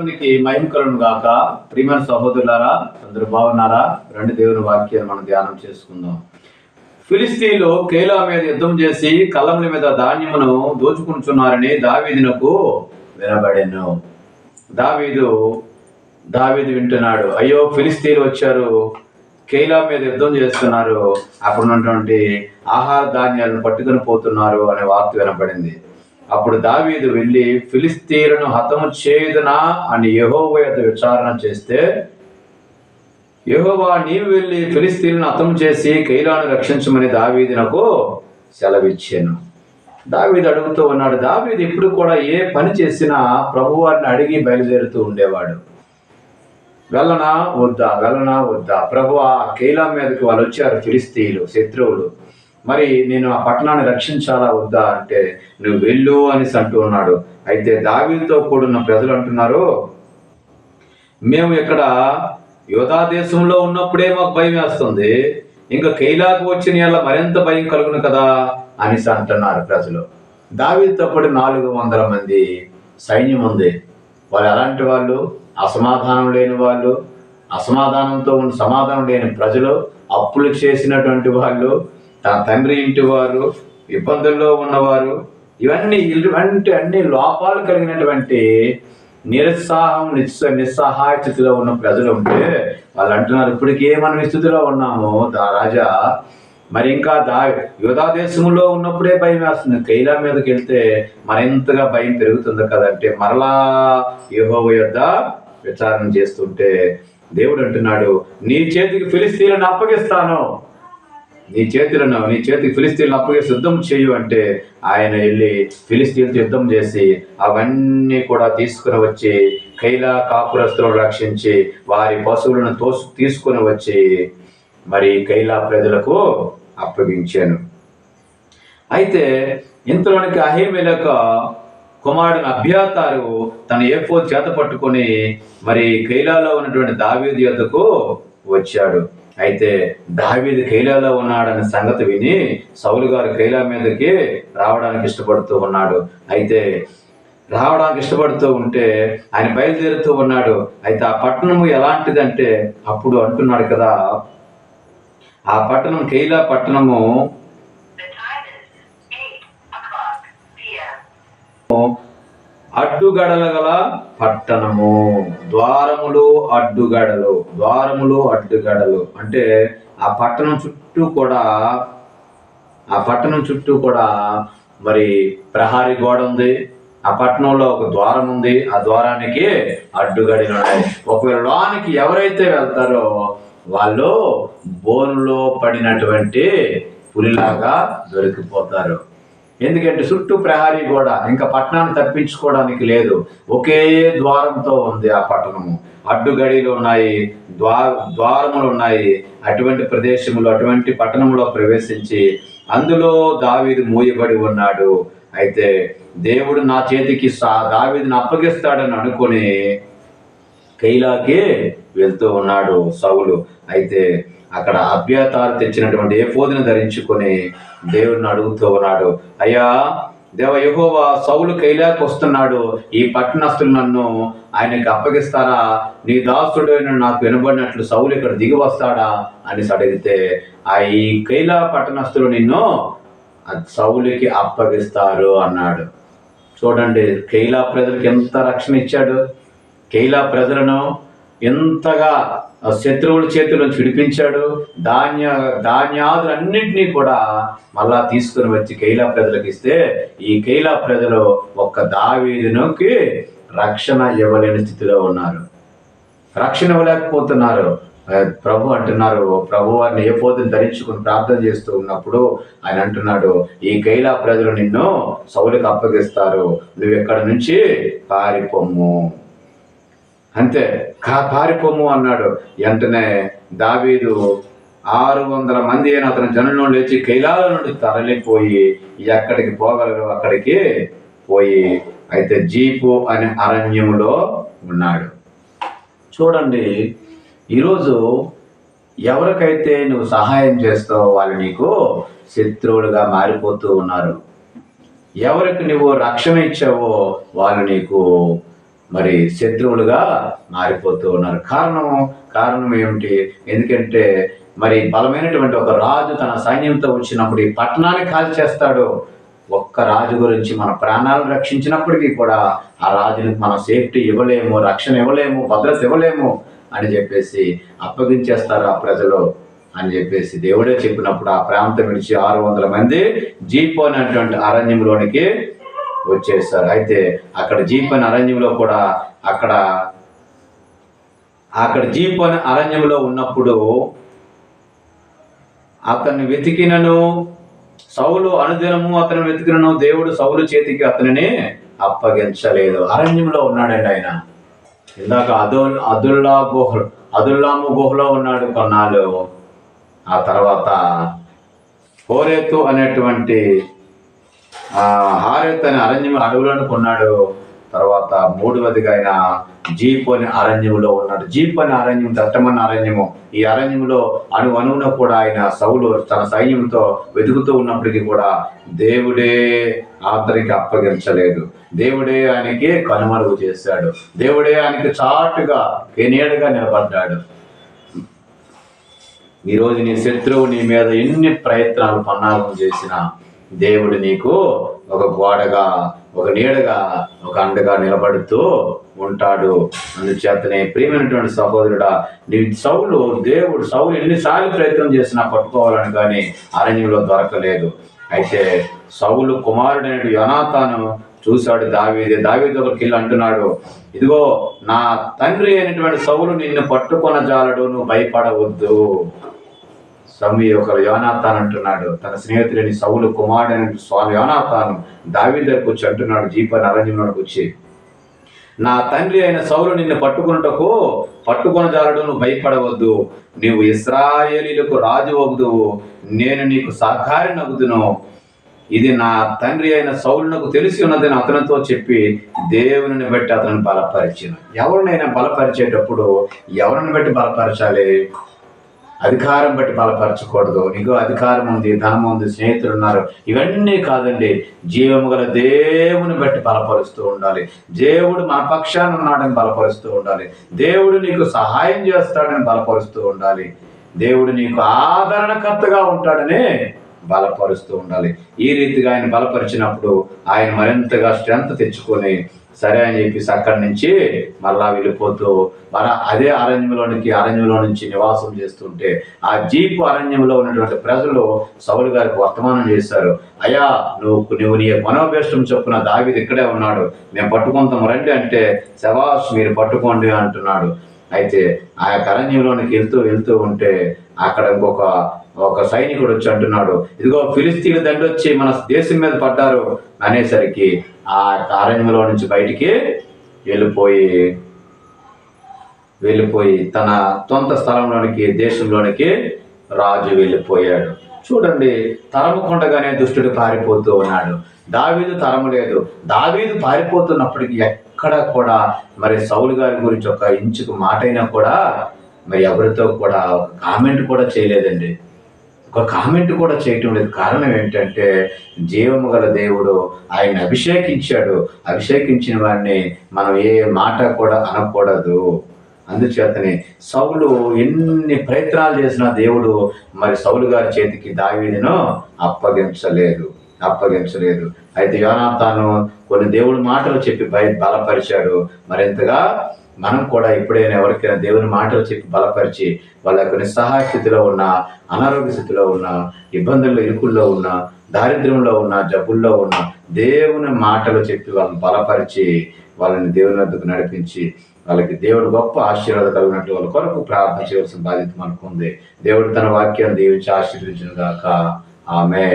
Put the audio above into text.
దేవునికి మహిమ గాక. ప్రియమైన సహోదరులారా అందరు బాగున్నారా? రెండు దేవుని వాక్యాన్ని మనం ధ్యానం చేసుకుందాం. ఫిలిస్తీన్లు కేలా మీద యుద్ధం చేసి కళ్ళముల మీద ధాన్యమును దోచుకుంటున్నారని దావీదునకు వినబడెను. దావీదు దావీదు వింటున్నాడు అయ్యో ఫిలిస్తీన్లు వచ్చారు కేలా మీద యుద్ధం చేస్తున్నారు అక్కడ ఉన్నటువంటి ఆహార ధాన్యాలను పట్టుకొని పోతున్నారు అనే వార్త వినబడింది. అప్పుడు దావీదు వెళ్ళి ఫిలిస్తీన్లను హతము చేయుదునా అని యహోవ యొద్ద విచారణ చేస్తే యహోవా నీవు వెళ్ళి ఫిలిస్తీన్లను హతం చేసి కైలాను రక్షించమని దావీదునకు సెలవిచ్చాను. దావీదు అడుగుతూ ఉన్నాడు దావీదు ఇప్పుడు కూడా ఏ పని చేసినా ప్రభువారిని అడిగి బయలుదేరుతూ ఉండేవాడు. వెళ్ళనా వద్దా వెళ్ళనా వద్దా. ప్రభు ఆ కైలా మీదకి వాళ్ళు వచ్చారు ఫిలిస్తీన్లు శత్రువులు. మరి నేను ఆ పట్టణాన్ని రక్షించాలా వద్దా అంటే నువ్వు వెళ్ళు అనేసి అంటూ ఉన్నాడు. అయితే దావీతో కూడిన ప్రజలు అంటున్నారు మేము ఇక్కడ యోధా దేశంలో ఉన్నప్పుడే మాకు భయం వేస్తుంది. ఇంకా కైలాకు వచ్చిన వాళ్ళ మరింత భయం కలుగును కదా అనేసి అంటున్నారు ప్రజలు. దావీతో పాటు నాలుగు వందల మంది సైన్యం ఉంది. వాళ్ళు ఎలాంటి వాళ్ళు? అసమాధానం లేని వాళ్ళు. అసమాధానంతో ఉన్న సమాధానం లేని ప్రజలు. అప్పులు చేసినటువంటి వాళ్ళు. తన తండ్రి ఇంటి వారు ఇబ్బందుల్లో ఉన్నవారు ఇవన్నీ ఇటువంటి అన్ని లోపాలు కలిగినటువంటి నిరుత్సాహం నిస్స నిస్సహాయ స్థితిలో ఉన్న ప్రజలు ఉంటే వాళ్ళు అంటున్నారు ఇప్పటికే మనం ఈ స్థితిలో ఉన్నాము దా రాజా. మరి ఇంకా దా యోధా దేశంలో ఉన్నప్పుడే భయం వేస్తుంది. కైలా మీదకి వెళ్తే మరింతగా భయం పెరుగుతుంది కదంటే మరలా యహోవ యొద్ద విచారణ చేస్తుంటే దేవుడు అంటున్నాడు నీ చేతికి ఫిలిస్తీన్లను అప్పగిస్తాను. నీ చేతులను నీ చేతికి ఫిలిస్తీన్లు అప్పగిస్తే యుద్ధం చేయు అంటే ఆయన వెళ్ళి ఫిలిస్తీన్తో యుద్ధం చేసి అవన్నీ కూడా తీసుకుని వచ్చి కైలా కాపురస్తులను రక్షించి వారి పశువులను తోసు తీసుకుని వచ్చి మరి కైలా ప్రజలకు అప్పగించాను. అయితే ఇంతలోనికి అహేమెలక కుమారుడు అభ్యాతారు తన ఏఫో చేత పట్టుకొని మరి కైలాలో ఉన్నటువంటి దావీదు యొద్దకు వచ్చాడు. అయితే దావీదు కైలాలో ఉన్నాడనే సంగతి విని సౌలు గారు కైలా మీదకి రావడానికి ఇష్టపడుతూ ఉన్నాడు. అయితే రావడానికి ఇష్టపడుతూ ఉంటే ఆయన బయలుదేరుతూ ఉన్నాడు. అయితే ఆ పట్టణము ఎలాంటిదంటే అప్పుడు అంటున్నాడు కదా ఆ పట్టణం కైలా పట్టణము అడ్డుగడల గల పట్టణము. ద్వారములు అడ్డుగడలు ద్వారములు అడ్డుగడలు. అంటే ఆ పట్టణం చుట్టూ కూడా ఆ పట్టణం చుట్టూ కూడా మరి ప్రహారీ గోడ ఉంది. ఆ పట్టణంలో ఒక ద్వారం ఉంది. ఆ ద్వారానికి అడ్డుగడిలు ఉన్నాయి. ఒకవేళ లోనికి ఎవరైతే వెళ్తారో వాళ్ళు బోనులో పడినటువంటి పులిలాగా దొరికిపోతారు. ఎందుకంటే చుట్టూ ప్రహారీ గోడ ఇంకా పట్టణాన్ని తప్పించుకోవడానికి లేదు. ఒకే ద్వారంతో ఉంది ఆ పట్టణము. అడ్డుగడిలు ఉన్నాయి ద్వార ద్వారములు ఉన్నాయి. అటువంటి ప్రదేశములు అటువంటి పట్టణంలో ప్రవేశించి అందులో దావీదు మూయబడి ఉన్నాడు. అయితే దేవుడు నా చేతికి సా దావీదుని అప్పగిస్తాడని అనుకుని కైలాకి వెళ్తూ ఉన్నాడు సౌలు. అయితే అక్కడ అభ్యతాలు తెచ్చినటువంటి ఏ పోదిని ధరించుకొని దేవుడిని అడుగుతూ ఉన్నాడు. అయ్యా దేవ యహోవా సౌలు కైలాకి వస్తున్నాడు. ఈ పట్టణస్తులు నన్ను ఆయనకి అప్పగిస్తారా? నీ దాసుడు నాకు వినబడినట్లు సౌలు ఇక్కడ దిగి వస్తాడా? అని అడిగితే ఆ ఈ కైలా పట్టణస్తులు నిన్ను సౌలికి అప్పగిస్తారు అన్నాడు. చూడండి కైలా ప్రజలకు ఎంత రక్షణ ఇచ్చాడు? కైలా ప్రజలను ఎంతగా శత్రువుల చేతిలో విడిపించాడు ధాన్య ధాన్యాదులన్నింటినీ కూడా మళ్ళా తీసుకుని వచ్చి కైలా ప్రజలకు ఇస్తే ఈ కైలా ప్రజలు ఒక్క దావీదునికి రక్షణ ఇవ్వలేని స్థితిలో ఉన్నారు. రక్షణ ఇవ్వలేకపోతున్నారు. ప్రభు అంటున్నారు ప్రభు వారిని ఏ పోతుని ధరించుకుని ప్రార్థన చేస్తూ ఉన్నప్పుడు ఆయన అంటున్నాడు ఈ కైలా ప్రజలు నిన్ను సౌలికి అప్పగిస్తారు నువ్వు ఎక్కడి నుంచి పారిపోము అంతే. కా పారిపోము అన్నాడు. వెంటనే దావీదు ఆరు వందల మంది అయిన అతని జనులను లేచి కైలాల నుండి తరలిపోయి ఎక్కడికి పోగలరు? అక్కడికి పోయి అయితే జీపు అనే అరణ్యములో ఉన్నాడు. చూడండి ఈరోజు ఎవరికైతే నువ్వు సహాయం చేస్తావో వాళ్ళు నీకు శత్రువులుగా మారిపోతూ ఉన్నారు. ఎవరికి నువ్వు రక్షణ ఇచ్చావో వాళ్ళు నీకు మరి శత్రువులుగా మారిపోతూ ఉన్నారు. కారణం కారణం ఏమిటి? ఎందుకంటే మరి బలమైనటువంటి ఒక రాజు తన సైన్యంతో వచ్చినప్పుడు ఈ పట్టణాన్ని కాల్ చేస్తాడు. ఒక్క రాజు గురించి మన ప్రాణాలను రక్షించినప్పటికీ కూడా ఆ రాజుని మన సేఫ్టీ ఇవ్వలేము రక్షణ ఇవ్వలేము భద్రత ఇవ్వలేము అని చెప్పేసి అప్పగించేస్తారు ఆ ప్రజలు అని చెప్పేసి దేవుడే చెప్పినప్పుడు ఆ ప్రాంతం విడిచి ఆరు వందల మంది జీపో అనేటువంటి అరణ్యంలోనికి వచ్చేసారు అయితే అక్కడ జీప్ అని అరణ్యంలో కూడా అక్కడ అక్కడ జీప్ అని అరణ్యంలో ఉన్నప్పుడు అతన్ని వెతికినను. సౌలు అనుదినము అతను వెతికినను. దేవుడు సౌలు చేతికి అతనిని అప్పగించలేదు. అరణ్యంలో ఉన్నాడండి ఆయన. ఇందాక అదుల్ అదుల్లా గుహ అదుల్లాము గుహలో ఉన్నాడు కొన్నాళ్ళు. ఆ తర్వాత హోరేతు అనేటువంటి హారెత్ అనే అరణ్యం అడవులను కొన్నాడు. తర్వాత మూడవదిగా ఆయన జీప్ అనే అరణ్యంలో ఉన్నాడు. జీప్ అనే అరణ్యం దట్టమన్న అరణ్యము. ఈ అరణ్యంలో అణు అణువున కూడా ఆయన సౌలు తన సైన్యంతో వెతుకుతూ ఉన్నప్పటికీ కూడా దేవుడే అతనికి అప్పగించలేదు. దేవుడే ఆయనకి కనుమరుగు చేశాడు. దేవుడే ఆయనకి చాటుగా కెనేడుగా నిలబడ్డాడు. ఈరోజు నీ శత్రువు నీ మీద ఎన్ని ప్రయత్నాలు పన్నాగం చేసినా దేవుడు నీకు ఒక గోడగా ఒక నీడగా ఒక అండగా నిలబడుతూ ఉంటాడు. అందుచేతనే ప్రియమైనటువంటి సహోదరుడా నీ సౌలు దేవుడు సౌలు ఎన్నిసార్లు ప్రయత్నం చేసినా పట్టుకోవాలని కానీ అరణ్యంలో దొరకలేదు. అయితే సౌలు కుమారుడైన యోనాతాను చూశాడు దావీది. దావీది ఒక కిల్ అంటున్నాడు ఇదిగో నా తండ్రి అయినటువంటి సౌలు నిన్ను పట్టుకొన జాలడు నువ్వు భయపడవద్దు. స్వామి ఒక యోనాథాన్ అంటున్నాడు. తన స్నేహితుడిని సౌలు కుమారుడైన స్వామి యోనాథాను దావీ దగ్గరకు వచ్చి అంటున్నాడు. జీప నరంజనుడికి వచ్చి నా తండ్రి అయిన సౌలు నిన్ను పట్టుకున్నటకు పట్టుకొనజాలడు నువ్వు భయపడవద్దు. నీవు ఇస్రాయేలీలకు రాజు అవుదువు. నేను నీకు సహకారి నవ్వుదును ఇది నా తండ్రి అయిన సౌలునకు తెలిసి ఉన్నదని అతనితో చెప్పి దేవుని బట్టి అతను బలపరిచిన. ఎవరినైనా బలపరిచేటప్పుడు ఎవరిని బట్టి బలపరచాలి? అధికారం బట్టి బలపరచకూడదు. నీకు అధికారం ఉంది ధనం ఉంది స్నేహితులు ఉన్నారు. ఇవన్నీ కాదండి జీవము గల దేవుని బట్టి బలపరుస్తూ ఉండాలి. దేవుడు మన పక్షాన ఉన్నాడని బలపరుస్తూ ఉండాలి. దేవుడు నీకు సహాయం చేస్తాడని బలపరుస్తూ ఉండాలి. దేవుడు నీకు ఆదరణకర్తగా ఉంటాడని బలపరుస్తూ ఉండాలి. ఈ రీతిగా ఆయన బలపరిచినప్పుడు ఆయన మరింతగా స్ట్రెంత్ తెచ్చుకొని సరే అని చెప్పేసి అక్కడి నుంచి మళ్ళా వెళ్ళిపోతూ మన అదే అరణ్యంలోనికి అరణ్యంలో నుంచి నివాసం చేస్తుంటే ఆ జీపు అరణ్యంలో ఉన్నటువంటి ప్రజలు సౌలు గారికి వర్తమానం చేశారు. అయ్యా నువ్వు నువ్వు నీ మనోభేష్టం చొప్పున దావిది ఇక్కడే ఉన్నాడు. మేము పట్టుకుంటాం రండి అంటే శవాష్ మీరు పట్టుకోండి అంటున్నాడు. అయితే ఆ యొక్క అరణ్యంలోనికి వెళ్తూ వెళ్తూ ఉంటే అక్కడ ఇంకొక ఒక సైనికుడు వచ్చి అంటున్నాడు ఇదిగో ఫిలిస్తీన్లు దండొచ్చి మన దేశం మీద పడ్డారు అనేసరికి ఆ అరణ్యంలో నుంచి బయటికి వెళ్ళిపోయి వెళ్ళిపోయి తన సొంత స్థలంలోనికి దేశంలోనికి రాజు వెళ్ళిపోయాడు. చూడండి తరమకుండగానే దుష్టుడు పారిపోతూ ఉన్నాడు. దావీదు తరము లేదు. దావీదు పారిపోతున్నప్పటికీ ఎక్కడ కూడా మరి సౌలు గారి గురించి ఒక ఇంచుకు మాటైనా కూడా మరి ఎవరితో కూడా కామెంట్ కూడా చేయలేదండి. ఒక కామెంట్ కూడా చేయటం లేదు. కారణం ఏంటంటే జీవము గల దేవుడు ఆయన అభిషేకించాడు. అభిషేకించిన వాడిని మనం ఏ మాట కూడా అనకూడదు. అందుచేతనే సౌలు ఎన్ని ప్రయత్నాలు చేసినా దేవుడు మరి సౌలు గారి చేతికి దావీదును అప్పగించలేదు. అప్పగించలేదు. అయితే యోనాతాను కొన్ని దేవుడి మాటలు చెప్పి భయ బలపరిచాడు. మరింతగా? మనం కూడా ఎప్పుడైనా ఎవరికైనా దేవుని మాటలు చెప్పి బలపరిచి వాళ్ళ యొక్క నిస్సహాయ స్థితిలో ఉన్న అనారోగ్య స్థితిలో ఉన్న ఇబ్బందుల్లో ఇరుకుల్లో ఉన్న దారిద్ర్యంలో ఉన్న జబ్బుల్లో ఉన్న దేవుని మాటలు చెప్పి వాళ్ళని బలపరిచి వాళ్ళని దేవుని వద్దకు నడిపించి వాళ్ళకి దేవుడు గొప్ప ఆశీర్వాదం కలిగినట్లు వాళ్ళ కొరకు ప్రార్థన చేయవలసిన బాధ్యత మనకు ఉంది దేవుడు తన వాక్యాన్ని దీవించి ఆశీర్వించిన గాక. ఆమె